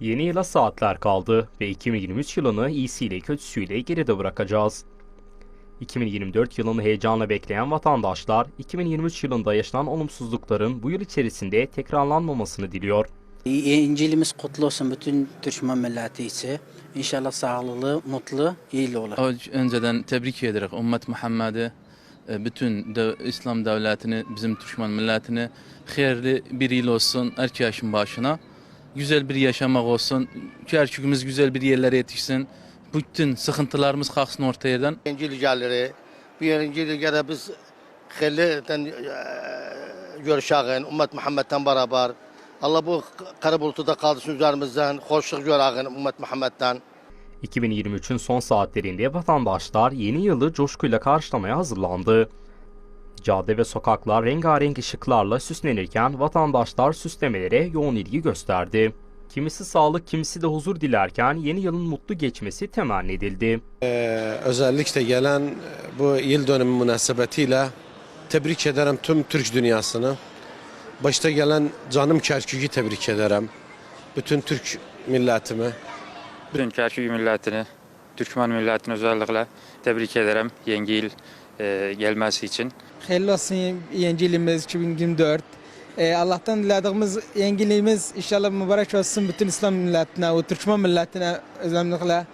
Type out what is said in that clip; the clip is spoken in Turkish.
Yeni yıla saatler kaldı ve 2023 yılını iyisiyle kötüsüyle geride bırakacağız. 2024 yılını heyecanla bekleyen vatandaşlar, 2023 yılında yaşanan olumsuzlukların bu yıl içerisinde tekrarlanmamasını diliyor. İncilimiz kutlu olsun bütün Türkmen milleti için. İnşallah sağlıklı, mutlu, iyili olur. Önceden tebrik ederek ümmet Muhammed'i, e, bütün de, İslam devletini, bizim Türkmen milletini hayırlı bir yıl olsun herkesin başına. Güzel bir yaşamak olsun. Kerkükümüz güzel bir yerlere yetişsin. Bütün sıkıntılarımız kalksın ortadan. İncil geliri, bir İncil gene biz xeyirli görüşəğin, ümmet Muhammed'den beraber. Allah bu kara bulutu da kaldırsın üzerimizden, hoşluk görəğin ümmet Muhammed'den. 2023'ün son saatlerinde vatandaşlar yeni yılı coşkuyla karşılamaya hazırlandı. Cadde ve sokaklar rengarenk ışıklarla süslenirken vatandaşlar süslemelere yoğun ilgi gösterdi. Kimisi sağlık, kimisi de huzur dilerken yeni yılın mutlu geçmesi temenni edildi. Ee, özellikle gelen e, bu yıl dönümü münasebetiyle tebrik ederim tüm Türk dünyasını. Başta gelen canım Kerkük'ü tebrik ederim. Bütün Türk milletimi. Bütün Kerkük milletini, Türkmen milletini özellikle tebrik ederim yeni yıl e, gelmesi için. Hayırlı olsun yenciliğimiz 2024. Ee, Allah'tan dilediğimiz yengiliğimiz inşallah mübarek olsun bütün İslam milletine, o Türkmen milletine özellikle.